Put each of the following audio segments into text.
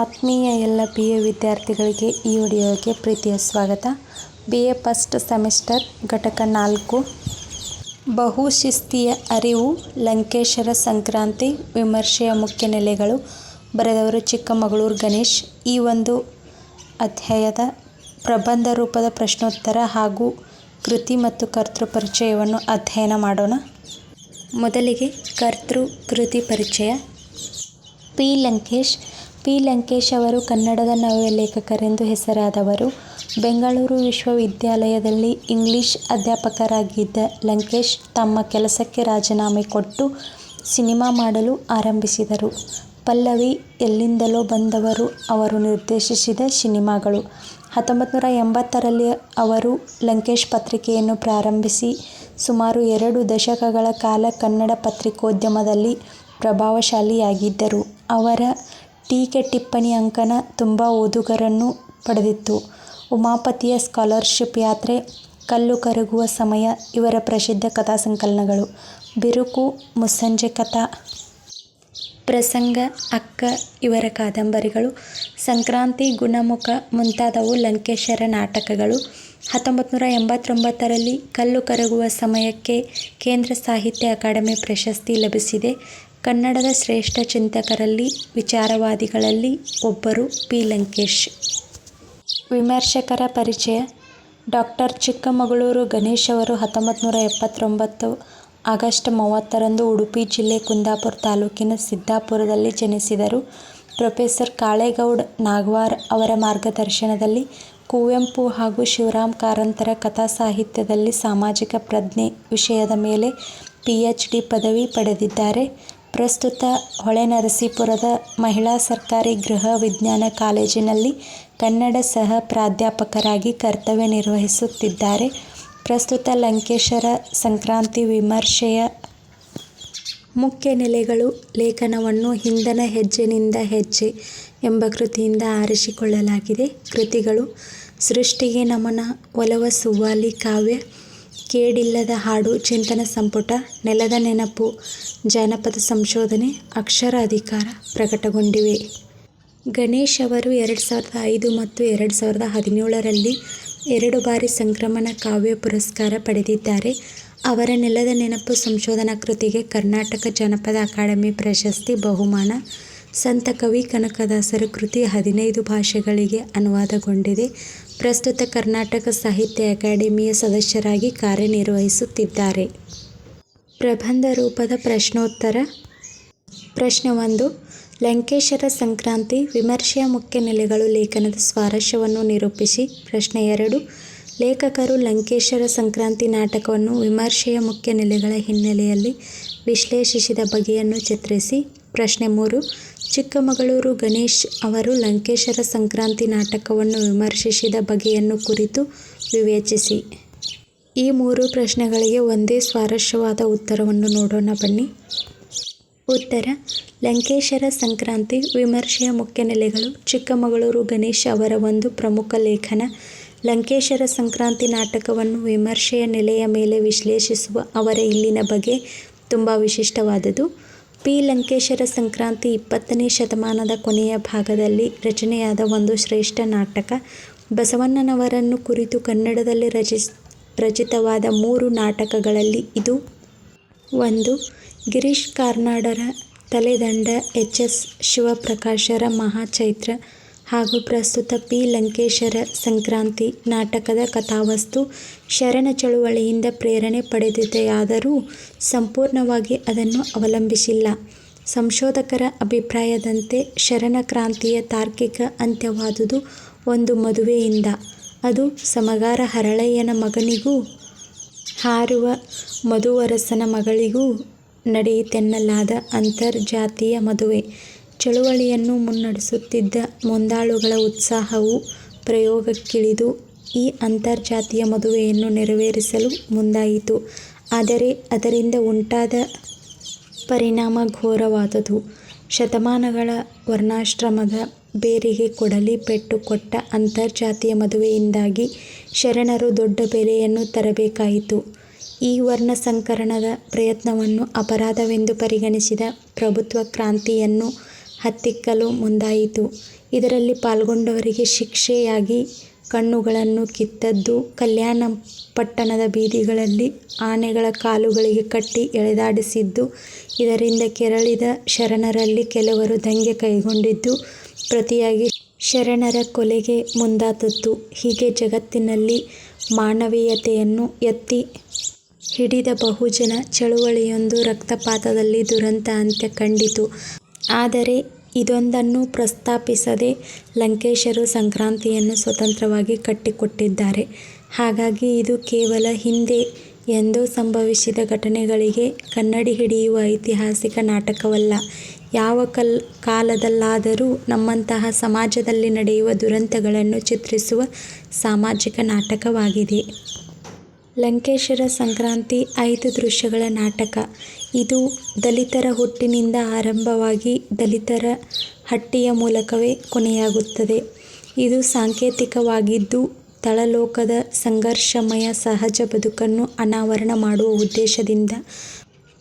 ಆತ್ಮೀಯ ಎಲ್ಲ B A ವಿದ್ಯಾರ್ಥಿಗಳಿಗೆ ಈ ವಿಡಿಯೋಗೆ ಪ್ರೀತಿಯ ಸ್ವಾಗತ. ಬಿ ಎ ಫಸ್ಟ್ ಸೆಮಿಸ್ಟರ್, ಘಟಕ ನಾಲ್ಕು. ಬಹುಶಿಸ್ತಿಯ ಅರಿವು ಲಂಕೇಶರ ಸಂಕ್ರಾಂತಿ, ವಿಮರ್ಶೆಯ ಮುಖ್ಯ ನೆಲೆಗಳು, ಬರೆದವರು ಚಿಕ್ಕಮಗಳೂರು ಗಣೇಶ್. ಈ ಒಂದು ಅಧ್ಯಾಯದ ಪ್ರಬಂಧ ರೂಪದ ಪ್ರಶ್ನೋತ್ತರ ಹಾಗೂ ಕೃತಿ ಮತ್ತು ಕರ್ತೃ ಪರಿಚಯವನ್ನು ಅಧ್ಯಯನ ಮಾಡೋಣ. ಮೊದಲಿಗೆ ಕರ್ತೃ ಕೃತಿ ಪರಿಚಯ. P Lankesh P. ಲಂಕೇಶ್ ಅವರು ಕನ್ನಡದ ನವ್ಯ ಲೇಖಕರೆಂದು ಹೆಸರಾದವರು. ಬೆಂಗಳೂರು ವಿಶ್ವವಿದ್ಯಾಲಯದಲ್ಲಿ ಇಂಗ್ಲಿಷ್ ಅಧ್ಯಾಪಕರಾಗಿದ್ದ ಲಂಕೇಶ್ ತಮ್ಮ ಕೆಲಸಕ್ಕೆ ರಾಜೀನಾಮೆ ಕೊಟ್ಟು ಸಿನಿಮಾ ಮಾಡಲು ಆರಂಭಿಸಿದರು. ಪಲ್ಲವಿ ಎಲ್ಲಿಂದಲೋ ಬಂದವರು ಅವರು ನಿರ್ದೇಶಿಸಿದ ಸಿನಿಮಾಗಳು. ಹತ್ತೊಂಬತ್ತು ನೂರ ಎಂಬತ್ತರಲ್ಲಿ ಅವರು ಲಂಕೇಶ್ ಪತ್ರಿಕೆಯನ್ನು ಪ್ರಾರಂಭಿಸಿ ಸುಮಾರು ಎರಡು ದಶಕಗಳ ಕಾಲ ಕನ್ನಡ ಪತ್ರಿಕೋದ್ಯಮದಲ್ಲಿ ಪ್ರಭಾವಶಾಲಿಯಾಗಿದ್ದರು. ಅವರ ಟೀಕೆ ಟಿಪ್ಪಣಿ ಅಂಕಣ ತುಂಬ ಓದುಗರನ್ನು ಪಡೆದಿತ್ತು. ಉಮಾಪತಿಯ ಸ್ಕಾಲರ್ಶಿಪ್ ಯಾತ್ರೆ, ಕಲ್ಲು ಕರಗುವ ಸಮಯ ಇವರ ಪ್ರಸಿದ್ಧ ಕಥಾಸಂಕಲನಗಳು ಬಿರುಕು, ಮುಸ್ಸಂಜೆ ಕಥಾ, ಪ್ರಸಂಗ, ಅಕ್ಕ, ಇವರ ಕಾದಂಬರಿಗಳು, ಸಂಕ್ರಾಂತಿ, ಗುಣಮುಖ ಮುಂತಾದವು ಲಂಕೇಶರ ನಾಟಕಗಳು. ಹತ್ತೊಂಬತ್ತು ನೂರ ಎಂಬತ್ತೊಂಬತ್ತರಲ್ಲಿ ಕಲ್ಲು ಕರಗುವ ಸಮಯಕ್ಕೆ ಕೇಂದ್ರ ಸಾಹಿತ್ಯ ಅಕಾಡೆಮಿ ಪ್ರಶಸ್ತಿ ಲಭಿಸಿದೆ. ಕನ್ನಡದ ಶ್ರೇಷ್ಠ ಚಿಂತಕರಲ್ಲಿ, ವಿಚಾರವಾದಿಗಳಲ್ಲಿ ಒಬ್ಬರು ಪಿ. ಲಂಕೇಶ್. ವಿಮರ್ಶಕರ ಪರಿಚಯ ಡಾಕ್ಟರ್ ಚಿಕ್ಕಮಗಳೂರು ಗಣೇಶ್ ಅವರು ಹತ್ತೊಂಬತ್ತು ಎಪ್ಪತ್ತೊಂಬತ್ತು ಆಗಸ್ಟ್ ಮೂವತ್ತರಂದು ಉಡುಪಿ ಜಿಲ್ಲೆ ಕುಂದಾಪುರ ತಾಲೂಕಿನ ಸಿದ್ದಾಪುರದಲ್ಲಿ ಜನಿಸಿದರು. ಪ್ರೊಫೆಸರ್ ಕಾಳೇಗೌಡ ನಾಗ್ವಾರ್ ಅವರ ಮಾರ್ಗದರ್ಶನದಲ್ಲಿ ಕುವೆಂಪು ಹಾಗೂ ಶಿವರಾಮ್ ಕಾರಂತರ ಕಥಾ ಸಾಹಿತ್ಯದಲ್ಲಿ ಸಾಮಾಜಿಕ ಪ್ರಜ್ಞೆ ವಿಷಯದ ಮೇಲೆ ಪಿ ಎಚ್ ಡಿ ಪದವಿ ಪಡೆದಿದ್ದಾರೆ. ಪ್ರಸ್ತುತ ಹೊಳೆನರಸೀಪುರದ ಮಹಿಳಾ ಸರ್ಕಾರಿ ಗೃಹ ವಿಜ್ಞಾನ ಕಾಲೇಜಿನಲ್ಲಿ ಕನ್ನಡ ಸಹ ಪ್ರಾಧ್ಯಾಪಕರಾಗಿ ಕರ್ತವ್ಯ ನಿರ್ವಹಿಸುತ್ತಿದ್ದಾರೆ. ಪ್ರಸ್ತುತ ಲಂಕೇಶರ ಸಂಕ್ರಾಂತಿ ವಿಮರ್ಶೆಯ ಮುಖ್ಯ ನೆಲೆಗಳು ಲೇಖನವನ್ನು ಹಿಂದನ ಹೆಜ್ಜೆನಿಂದ ಹೆಜ್ಜೆ ಎಂಬ ಕೃತಿಯಿಂದ ಆರಿಸಿಕೊಳ್ಳಲಾಗಿದೆ. ಕೃತಿಗಳು ಸೃಷ್ಟಿಗೆ ನಮನ ಒಲವ ಸುವ್ವಾಲಿ ಕಾವ್ಯ ಕೇಡಿಲ್ಲದ ಹಾಡು ಚಿಂತನ ಸಂಪುಟ, ನೆಲದ ನೆನಪು, ಜಾನಪದ ಸಂಶೋಧನೆ, ಅಕ್ಷರ ಅಧಿಕಾರ ಪ್ರಕಟಗೊಂಡಿವೆ. ಗಣೇಶ್ ಅವರು ಎರಡು ಸಾವಿರದ ಐದು ಮತ್ತು ಎರಡು ಸಾವಿರದ ಹದಿನೇಳರಲ್ಲಿ ಎರಡು ಬಾರಿ ಸಂಕ್ರಮಣ ಕಾವ್ಯ ಪುರಸ್ಕಾರ ಪಡೆದಿದ್ದಾರೆ. ಅವರ ನೆಲದ ನೆನಪು ಸಂಶೋಧನಾ ಕೃತಿಗೆ ಕರ್ನಾಟಕ ಜನಪದ ಅಕಾಡೆಮಿ ಪ್ರಶಸ್ತಿ ಬಹುಮಾನ ಸಂತ ಕವಿ ಕನಕದಾಸರ ಕೃತಿ ಹದಿನೈದು ಭಾಷೆಗಳಿಗೆ ಅನುವಾದಗೊಂಡಿದೆ. ಪ್ರಸ್ತುತ ಕರ್ನಾಟಕ ಸಾಹಿತ್ಯ ಅಕಾಡೆಮಿಯ ಸದಸ್ಯರಾಗಿ ಕಾರ್ಯನಿರ್ವಹಿಸುತ್ತಿದ್ದಾರೆ. ಪ್ರಬಂಧ ರೂಪದ ಪ್ರಶ್ನೋತ್ತರ. ಪ್ರಶ್ನೆ ಒಂದು, ಲಂಕೇಶರ ಸಂಕ್ರಾಂತಿ ವಿಮರ್ಶೆಯ ಮುಖ್ಯ ನೆಲೆಗಳು ಲೇಖನದ ಸ್ವಾರಸ್ಯವನ್ನು ನಿರೂಪಿಸಿ. ಪ್ರಶ್ನೆ ಎರಡು, ಲೇಖಕರು ಲಂಕೇಶರ ಸಂಕ್ರಾಂತಿ ನಾಟಕವನ್ನು ವಿಮರ್ಶೆಯ ಮುಖ್ಯ ನೆಲೆಗಳ ಹಿನ್ನೆಲೆಯಲ್ಲಿ ವಿಶ್ಲೇಷಿಸಿದ ಬಗೆಯನ್ನು ಚಿತ್ರಿಸಿ. ಪ್ರಶ್ನೆ ಮೂರು ಚಿಕ್ಕಮಗಳೂರು ಗಣೇಶ್ ಅವರು ಲಂಕೇಶರ ಸಂಕ್ರಾಂತಿ ನಾಟಕವನ್ನು ವಿಮರ್ಶಿಸಿದ ಬಗೆಯನ್ನು ಕುರಿತು ವಿವೇಚಿಸಿ. ಈ ಮೂರು ಪ್ರಶ್ನೆಗಳಿಗೆ ಒಂದೇ ಸ್ವಾರಸ್ಯವಾದ ಉತ್ತರವನ್ನು ನೋಡೋಣ ಬನ್ನಿ. ಉತ್ತರ, ಲಂಕೇಶರ ಸಂಕ್ರಾಂತಿ ವಿಮರ್ಶೆಯ ಮುಖ್ಯ ನೆಲೆಗಳು ಚಿಕ್ಕಮಗಳೂರು ಗಣೇಶ್ ಅವರ ಒಂದು ಪ್ರಮುಖ ಲೇಖನ, ಲಂಕೇಶರ ಸಂಕ್ರಾಂತಿ ನಾಟಕವನ್ನು ವಿಮರ್ಶೆಯ ನೆಲೆಯ ಮೇಲೆ ವಿಶ್ಲೇಷಿಸುವ ಅವರ ಇಲ್ಲಿನ ಬಗೆ ತುಂಬ ವಿಶಿಷ್ಟವಾದುದು ಪಿ. ಲಂಕೇಶರ ಸಂಕ್ರಾಂತಿ ಇಪ್ಪತ್ತನೇ ಶತಮಾನದ ಕೊನೆಯ ಭಾಗದಲ್ಲಿ ರಚನೆಯಾದ ಒಂದು ಶ್ರೇಷ್ಠ ನಾಟಕ, ಬಸವಣ್ಣನವರನ್ನು ಕುರಿತು ಕನ್ನಡದಲ್ಲಿ ರಚಿತವಾದ ಮೂರು ನಾಟಕಗಳಲ್ಲಿ ಇದು. ಒಂದು, ಗಿರೀಶ್ ಕಾರ್ನಾಡರ ತಲೆದಂಡ ಎಚ್. ಎಸ್. ಶಿವಪ್ರಕಾಶರ ಮಹಾಚೈತ್ರ ಹಾಗೂ ಪ್ರಸ್ತುತ ಪಿ. ಲಂಕೇಶರ ಸಂಕ್ರಾಂತಿ ನಾಟಕದ ಕಥಾವಸ್ತು ಶರಣ ಚಳುವಳಿಯಿಂದ ಪ್ರೇರಣೆ ಪಡೆದಿದೆಯಾದರೂ ಸಂಪೂರ್ಣವಾಗಿ ಅದನ್ನು ಅವಲಂಬಿಸಿಲ್ಲ. ಸಂಶೋಧಕರ ಅಭಿಪ್ರಾಯದಂತೆ ಶರಣ ಕ್ರಾಂತಿಯ ತಾರ್ಕಿಕ ಅಂತ್ಯವಾದುದು ಒಂದು ಮದುವೆಯಿಂದ. ಅದು ಸಮಗಾರ ಹರಳಯ್ಯನ ಮಗನಿಗೂ, ಹಾರುವ ಮಧುವರಸನ ಮಗಳಿಗೂ ನಡೆಯಿತೆನ್ನಲಾದ ಅಂತರ್ಜಾತಿಯ ಮದುವೆ. ಚಳುವಳಿಯನ್ನು ಮುನ್ನಡೆಸುತ್ತಿದ್ದ ಮುಂದಾಳುಗಳ ಉತ್ಸಾಹವು ಪ್ರಯೋಗಕ್ಕಿಳಿದು ಈ ಅಂತರ್ಜಾತಿಯ ಮದುವೆಯನ್ನು ನೆರವೇರಿಸಲು ಮುಂದಾಯಿತು. ಆದರೆ ಅದರಿಂದ ಉಂಟಾದ ಪರಿಣಾಮ ಘೋರವಾದುದು. ಶತಮಾನಗಳ ವರ್ಣಾಶ್ರಮದ ಬೇರಿಗೆ ಕೊಡಲಿ ಪೆಟ್ಟು ಕೊಟ್ಟ ಅಂತರ್ಜಾತಿಯ ಮದುವೆಯಿಂದಾಗಿ ಶರಣರು ದೊಡ್ಡ ಬೆಲೆಯನ್ನು ತರಬೇಕಾಯಿತು. ಈ ವರ್ಣ ಸಂಕರಣದ ಪ್ರಯತ್ನವನ್ನು ಅಪರಾಧವೆಂದು ಪರಿಗಣಿಸಿದ ಪ್ರಭುತ್ವ ಕ್ರಾಂತಿಯನ್ನು ಹತ್ತಿಕ್ಕಲು ಮುಂದಾಯಿತು. ಇದರಲ್ಲಿ ಪಾಲ್ಗೊಂಡವರಿಗೆ ಶಿಕ್ಷೆಯಾಗಿ ಕಣ್ಣುಗಳನ್ನು ಕಿತ್ತದ್ದು, ಕಲ್ಯಾಣ ಪಟ್ಟಣದ ಬೀದಿಗಳಲ್ಲಿ ಆನೆಗಳ ಕಾಲುಗಳಿಗೆ ಕಟ್ಟಿ ಎಳೆದಾಡಿಸಿದ್ದು, ಇದರಿಂದ ಕೆರಳಿದ ಶರಣರಲ್ಲಿ ಕೆಲವರು ದಂಗೆ ಕೈಗೊಂಡಿದ್ದು, ಪ್ರತಿಯಾಗಿ ಶರಣರ ಕೊಲೆಗೆ ಮುಂದಾದದ್ದು ಹೀಗೆ ಜಗತ್ತಿನಲ್ಲಿ ಮಾನವೀಯತೆಯನ್ನು ಎತ್ತಿ ಹಿಡಿದ ಬಹುಜನ ಚಳುವಳಿಯೊಂದು ರಕ್ತಪಾತದಲ್ಲಿ ದುರಂತ ಅಂತ್ಯ ಕಂಡಿತು. ಆದರೆ ಇದೊಂದನ್ನು ಪ್ರಸ್ತಾಪಿಸದೆ ಲಂಕೇಶರು ಸಂಕ್ರಾಂತಿಯನ್ನು ಸ್ವತಂತ್ರವಾಗಿ ಕಟ್ಟಿಕೊಟ್ಟಿದ್ದಾರೆ. ಹಾಗಾಗಿ ಇದು ಕೇವಲ ಹಿಂದೆ ಎಂದೋ ಸಂಭವಿಸಿದ ಘಟನೆಗಳಿಗೆ ಕನ್ನಡಿ ಹಿಡಿಯುವ ಐತಿಹಾಸಿಕ ನಾಟಕವಲ್ಲ. ಯಾವ ಕಾಲದಲ್ಲಾದರೂ ನಮ್ಮಂತಹ ಸಮಾಜದಲ್ಲಿ ನಡೆಯುವ ದುರಂತಗಳನ್ನು ಚಿತ್ರಿಸುವ ಸಾಮಾಜಿಕ ನಾಟಕವಾಗಿದೆ. ಲಂಕೇಶರ ಸಂಕ್ರಾಂತಿ ಐದು ದೃಶ್ಯಗಳ ನಾಟಕ. ಇದು ದಲಿತರ ಹುಟ್ಟಿನಿಂದ ಆರಂಭವಾಗಿ ದಲಿತರ ಹಟ್ಟಿಯ ಮೂಲಕವೇ ಕೊನೆಯಾಗುತ್ತದೆ. ಇದು ಸಾಂಕೇತಿಕವಾಗಿದ್ದು, ತಳಲೋಕದ ಸಂಘರ್ಷಮಯ ಸಹಜ ಬದುಕನ್ನು ಅನಾವರಣ ಮಾಡುವ ಉದ್ದೇಶದಿಂದ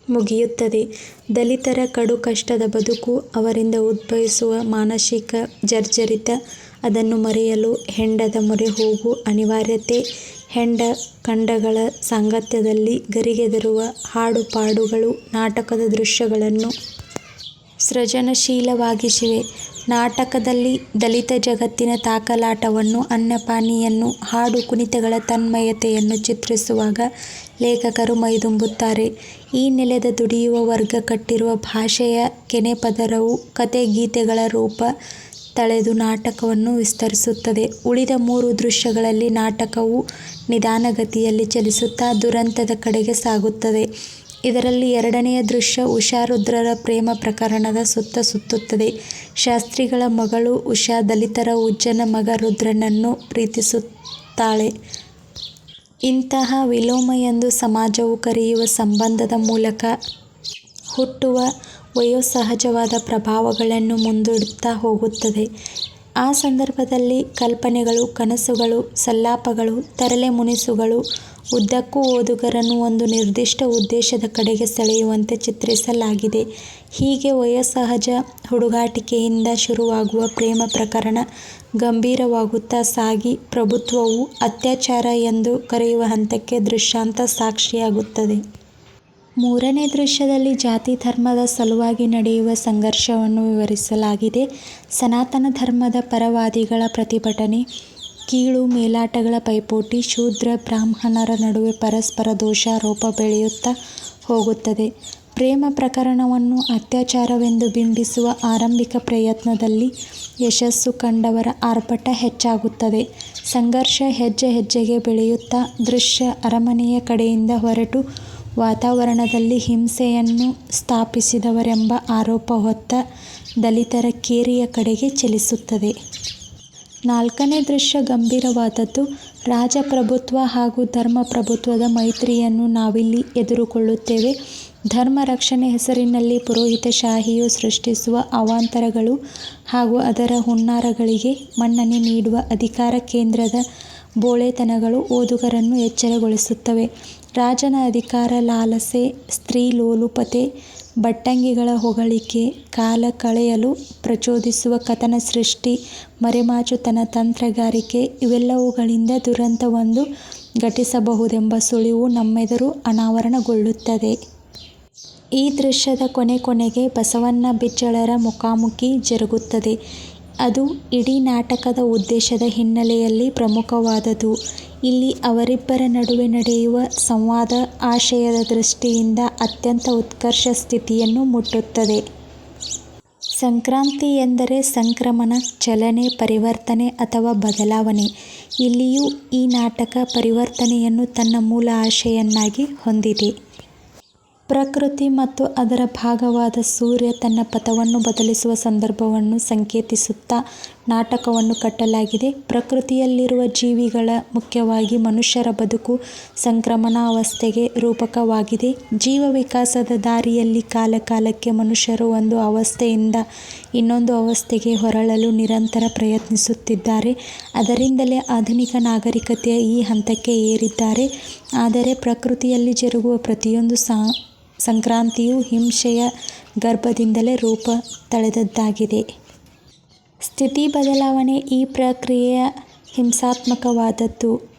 ಮುಗಿಯುತ್ತದೆ. ದಲಿತರ ಕಡು ಕಷ್ಟದ ಬದುಕು, ಅವರಿಂದ ಉದ್ಭವಿಸುವ ಮಾನಸಿಕ ಜರ್ಜರಿತ, ಅದನ್ನು ಮರೆಯಲು ಹೆಂಡದ ಮೊರೆ ಹೋಗುವ ಅನಿವಾರ್ಯತೆ, ಹೆಂಡ ಕಂಡಗಳ ಸಾಂಗತ್ಯದಲ್ಲಿ ಗರಿಗೆದರುವ ಹಾಡು ಪಾಡುಗಳು ನಾಟಕದ ದೃಶ್ಯಗಳನ್ನು ಸೃಜನಶೀಲವಾಗಿಸಿವೆ. ನಾಟಕದಲ್ಲಿ ದಲಿತ ಜಗತ್ತಿನ ತಾಕಲಾಟವನ್ನು, ಅನ್ನಪಾನಿಯನ್ನು, ಹಾಡು ಕುಣಿತಗಳ ತನ್ಮಯತೆಯನ್ನು ಚಿತ್ರಿಸುವಾಗ ಲೇಖಕರು ಮೈದುಂಬುತ್ತಾರೆ. ಈ ನೆಲದ ದುಡಿಯುವ ವರ್ಗ ಕಟ್ಟಿರುವ ಭಾಷೆಯ ಕೆನೆಪದರವು ಕತೆ ಗೀತೆಗಳ ರೂಪ ತಳೆದು ನಾಟಕವನ್ನು ವಿಸ್ತರಿಸುತ್ತದೆ. ಉಳಿದ ಮೂರು ದೃಶ್ಯಗಳಲ್ಲಿ ನಾಟಕವು ನಿಧಾನಗತಿಯಲ್ಲಿ ಚಲಿಸುತ್ತಾ ದುರಂತದ ಕಡೆಗೆ ಸಾಗುತ್ತದೆ. ಇದರಲ್ಲಿ ಎರಡನೆಯ ದೃಶ್ಯ ಉಷಾರುದ್ರರ ಪ್ರೇಮ ಪ್ರಕರಣದ ಸುತ್ತ ಸುತ್ತುತ್ತದೆ. ಶಾಸ್ತ್ರಿಗಳ ಮಗಳು ಉಷಾ ದಲಿತರ ಉಜ್ಜನ ಮಗ ರುದ್ರನನ್ನು ಪ್ರೀತಿಸುತ್ತಾಳೆ. ಇಂತಹ ವಿಲೋಮ ಎಂದು ಸಮಾಜವು ಕರೆಯುವ ಸಂಬಂಧದ ಮೂಲಕ ಹುಟ್ಟುವ ವಯೋಸಹಜವಾದ ಪ್ರಭಾವಗಳನ್ನು ಮುಂದೂಡುತ್ತಾ ಹೋಗುತ್ತದೆ. ಆ ಸಂದರ್ಭದಲ್ಲಿ ಕಲ್ಪನೆಗಳು, ಕನಸುಗಳು, ಸಲ್ಲಾಪಗಳು, ತರಲೆ ಮುನಿಸುಗಳು ಉದ್ದಕ್ಕೂ ಓದುಗರನ್ನು ಒಂದು ನಿರ್ದಿಷ್ಟ ಉದ್ದೇಶದ ಕಡೆಗೆ ಸೆಳೆಯುವಂತೆ ಚಿತ್ರಿಸಲಾಗಿದೆ. ಹೀಗೆ ವಯೋಸಹಜ ಹುಡುಗಾಟಿಕೆಯಿಂದ ಶುರುವಾಗುವ ಪ್ರೇಮ ಪ್ರಕರಣ ಗಂಭೀರವಾಗುತ್ತಾ ಸಾಗಿ ಪ್ರಭುತ್ವವು ಅತ್ಯಾಚಾರ ಎಂದು ಕರೆಯುವ ಹಂತಕ್ಕೆ ದೃಶ್ಯಾಂತ ಸಾಕ್ಷಿಯಾಗುತ್ತದೆ. ಮೂರನೇ ದೃಶ್ಯದಲ್ಲಿ ಜಾತಿ ಧರ್ಮದ ಸಲುವಾಗಿ ನಡೆಯುವ ಸಂಘರ್ಷವನ್ನು ವಿವರಿಸಲಾಗಿದೆ. ಸನಾತನ ಧರ್ಮದ ಪರವಾದಿಗಳ ಪ್ರತಿಭಟನೆ, ಕೀಳು ಮೇಲಾಟಗಳ ಪೈಪೋಟಿ, ಶೂದ್ರ ಬ್ರಾಹ್ಮಣರ ನಡುವೆ ಪರಸ್ಪರ ದೋಷಾರೋಪ ಬೆಳೆಯುತ್ತಾ ಹೋಗುತ್ತದೆ. ಪ್ರೇಮ ಪ್ರಕರಣವನ್ನು ಅತ್ಯಾಚಾರವೆಂದು ಬಿಂಬಿಸುವ ಆರಂಭಿಕ ಪ್ರಯತ್ನದಲ್ಲಿ ಯಶಸ್ಸು ಕಂಡವರ ಆರ್ಭಟ ಹೆಚ್ಚಾಗುತ್ತದೆ. ಸಂಘರ್ಷ ಹೆಜ್ಜೆ ಹೆಜ್ಜೆಗೆ ಬೆಳೆಯುತ್ತಾ ದೃಶ್ಯ ಅರಮನೆಯ ಕಡೆಯಿಂದ ಹೊರಟು ವಾತಾವರಣದಲ್ಲಿ ಹಿಂಸೆಯನ್ನು ಸ್ಥಾಪಿಸಿದವರೆಂಬ ಆರೋಪ ಹೊತ್ತ ದಲಿತರ ಕೇರಿಯ ಕಡೆಗೆ ಚಲಿಸುತ್ತದೆ. ನಾಲ್ಕನೇ ದೃಶ್ಯ ಗಂಭೀರವಾದದ್ದು. ರಾಜಪ್ರಭುತ್ವ ಹಾಗೂ ಧರ್ಮಪ್ರಭುತ್ವದ ಮೈತ್ರಿಯನ್ನು ನಾವಿಲ್ಲಿ ಎದುರುಕೊಳ್ಳುತ್ತೇವೆ ಧರ್ಮ ರಕ್ಷಣೆ ಹೆಸರಿನಲ್ಲಿ ಪುರೋಹಿತಶಾಹಿಯು ಸೃಷ್ಟಿಸುವ ಅವಾಂತರಗಳು ಹಾಗೂ ಅದರ ಹುನ್ನಾರಗಳಿಗೆ ಮನ್ನಣೆ ನೀಡುವ ಅಧಿಕಾರ ಕೇಂದ್ರದ ಭೋಳೆತನಗಳು ಓದುಗರನ್ನು ಎಚ್ಚರಗೊಳಿಸುತ್ತವೆ. ರಾಜನ ಅಧಿಕಾರ ಲಾಲಸೆ, ಸ್ತ್ರೀ ಲೋಲುಪತೆ ಬಟ್ಟಂಗಿಗಳ ಹೊಗಳಿಕೆ, ಕಾಲ ಕಳೆಯಲು ಪ್ರಚೋದಿಸುವ ಕಥನ ಸೃಷ್ಟಿ, ಮರೆಮಾಚುತನ, ತಂತ್ರಗಾರಿಕೆ ಇವೆಲ್ಲವುಗಳಿಂದ ದುರಂತವೊಂದು ಘಟಿಸಬಹುದೆಂಬ ಸುಳಿವು ನಮ್ಮೆದುರು ಅನಾವರಣಗೊಳ್ಳುತ್ತದೆ. ಈ ದೃಶ್ಯದ ಕೊನೆ ಕೊನೆಗೆ ಬಸವಣ್ಣ ಬಿಜ್ಜಳರ ಮುಖಾಮುಖಿ ಜರುಗುತ್ತದೆ. ಅದು ಇಡೀ ನಾಟಕದ ಉದ್ದೇಶದ ಹಿನ್ನೆಲೆಯಲ್ಲಿ ಪ್ರಮುಖವಾದದ್ದು. ಇಲ್ಲಿ ಅವರಿಬ್ಬರ ನಡುವೆ ನಡೆಯುವ ಸಂವಾದ ಆಶಯದ ದೃಷ್ಟಿಯಿಂದ ಅತ್ಯಂತ ಉತ್ಕರ್ಷ ಸ್ಥಿತಿಯನ್ನು ಮುಟ್ಟುತ್ತದೆ. ಸಂಕ್ರಾಂತಿ ಎಂದರೆ ಸಂಕ್ರಮಣ, ಚಲನೆ, ಪರಿವರ್ತನೆ ಅಥವಾ ಬದಲಾವಣೆ. ಇಲ್ಲಿಯೂ ಈ ನಾಟಕ ಪರಿವರ್ತನೆಯನ್ನು ತನ್ನ ಮೂಲ ಆಶಯವನ್ನಾಗಿ ಹೊಂದಿದೆ. ಪ್ರಕೃತಿ ಮತ್ತು ಅದರ ಭಾಗವಾದ ಸೂರ್ಯ ತನ್ನ ಪಥವನ್ನು ಬದಲಿಸುವ ಸಂದರ್ಭವನ್ನು ಸಂಕೇತಿಸುತ್ತಾ ನಾಟಕವನ್ನು ಕಟ್ಟಲಾಗಿದೆ. ಪ್ರಕೃತಿಯಲ್ಲಿರುವ ಜೀವಿಗಳ, ಮುಖ್ಯವಾಗಿ ಮನುಷ್ಯರ ಬದುಕು ಸಂಕ್ರಮಣಾವಸ್ಥೆಗೆ ರೂಪಕವಾಗಿದೆ. ಜೀವ ವಿಕಾಸದ ದಾರಿಯಲ್ಲಿ ಕಾಲಕಾಲಕ್ಕೆ ಮನುಷ್ಯರು ಒಂದು ಅವಸ್ಥೆಯಿಂದ ಇನ್ನೊಂದು ಅವಸ್ಥೆಗೆ ಹೊರಳಲು ನಿರಂತರ ಪ್ರಯತ್ನಿಸುತ್ತಿದ್ದಾರೆ. ಅದರಿಂದಲೇ ಆಧುನಿಕ ನಾಗರಿಕತೆಯ ಈ ಹಂತಕ್ಕೆ ಏರಿದ್ದಾರೆ. ಆದರೆ ಪ್ರಕೃತಿಯಲ್ಲಿ ಜರುಗುವ ಪ್ರತಿಯೊಂದು ಸಂಕ್ರಾಂತಿಯು ಹಿಂಸೆಯ ಗರ್ಭದಿಂದಲೇ ರೂಪ ತಳೆದದ್ದಾಗಿದೆ. ಸ್ಥಿತಿ ಬದಲಾವಣೆ ಈ ಪ್ರಕ್ರಿಯೆಯ ಹಿಂಸಾತ್ಮಕವಾದದ್ದು.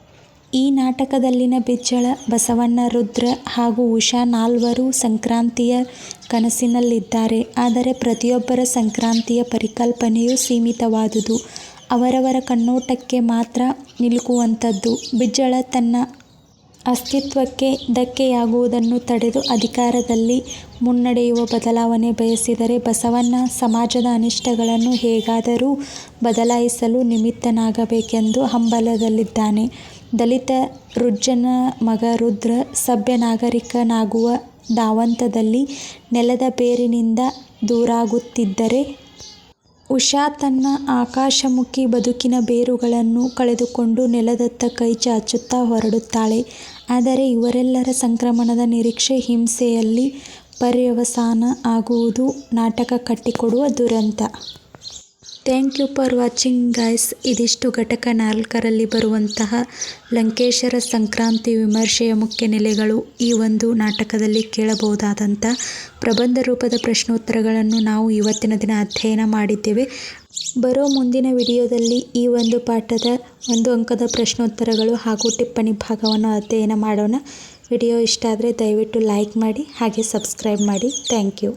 ಈ ನಾಟಕದಲ್ಲಿನ ಬಿಜ್ಜಳ, ಬಸವಣ್ಣ, ರುದ್ರ ಹಾಗೂ ಉಷಾ ನಾಲ್ವರು ಸಂಕ್ರಾಂತಿಯ ಕನಸಿನಲ್ಲಿದ್ದಾರೆ. ಆದರೆ ಪ್ರತಿಯೊಬ್ಬರ ಸಂಕ್ರಾಂತಿಯ ಪರಿಕಲ್ಪನೆಯು ಸೀಮಿತವಾದುದು. ಅವರವರ ಕಣ್ಣೋಟಕ್ಕೆ ಮಾತ್ರ ನಿಲುಕುವಂಥದ್ದು. ಬಿಜ್ಜಳ ತನ್ನ ಅಸ್ತಿತ್ವಕ್ಕೆ ಧಕ್ಕೆಯಾಗುವುದನ್ನು ತಡೆದು ಅಧಿಕಾರದಲ್ಲಿ ಮುನ್ನಡೆಯುವ ಬದಲಾವಣೆ ಬಯಸಿದರೆ, ಬಸವಣ್ಣ ಸಮಾಜದ ಅನಿಷ್ಟಗಳನ್ನು ಹೇಗಾದರೂ ಬದಲಾಯಿಸಲು ನಿಮಿತ್ತನಾಗಬೇಕೆಂದು ಹಂಬಲದಲ್ಲಿದ್ದಾನೆ. ದಲಿತ ರುಜ್ಜನ ಮಗ ರುದ್ರ ಸಭ್ಯ ನಾಗರಿಕನಾಗುವ ಧಾವಂತದಲ್ಲಿ ನೆಲದ ಬೇರಿನಿಂದ ದೂರಾಗುತ್ತಿದ್ದರೆ, ಉಷಾ ತನ್ನ ಆಕಾಶಮುಖಿ ಬದುಕಿನ ಬೇರುಗಳನ್ನು ಕಳೆದುಕೊಂಡು ನೆಲದತ್ತ ಕೈ ಚಾಚುತ್ತಾ ಹೊರಡುತ್ತಾಳೆ. ಆದರೆ ಇವರೆಲ್ಲರ ಸಂಕ್ರಮಣದ ನಿರೀಕ್ಷೆ ಹಿಂಸೆಯಲ್ಲಿ ಪರ್ಯವಸಾನ ಆಗುವುದು ನಾಟಕ ಕಟ್ಟಿಕೊಡುವ ದುರಂತ. Thank you for watching guys ಇದಿಷ್ಟು ಘಟಕ ನಾಲ್ಕರಲ್ಲಿ ಬರುವಂತಹ ಲಂಕೇಶರ ಸಂಕ್ರಾಂತಿ ವಿಮರ್ಶೆಯ ಮುಖ್ಯ ನೆಲೆಗಳು. ಈ ಒಂದು ನಾಟಕದಲ್ಲಿ ಕೇಳಬಹುದಾದಂಥ ಪ್ರಬಂಧ ರೂಪದ ಪ್ರಶ್ನೋತ್ತರಗಳನ್ನು ನಾವು ಇವತ್ತಿನ ದಿನ ಅಧ್ಯಯನ ಮಾಡಿದ್ದೇವೆ. ಬರೋ ಮುಂದಿನ ವಿಡಿಯೋದಲ್ಲಿ ಈ ಒಂದು ಪಾಠದ ಒಂದು ಅಂಕದ ಪ್ರಶ್ನೋತ್ತರಗಳು ಹಾಗೂ ಟಿಪ್ಪಣಿ ಭಾಗವನ್ನು ಅಧ್ಯಯನ ಮಾಡೋಣ. ವಿಡಿಯೋ ಇಷ್ಟ ಆದರೆ ದಯವಿಟ್ಟು ಲೈಕ್ ಮಾಡಿ, ಹಾಗೆ ಸಬ್ಸ್ಕ್ರೈಬ್ ಮಾಡಿ ಥ್ಯಾಂಕ್ ಯು.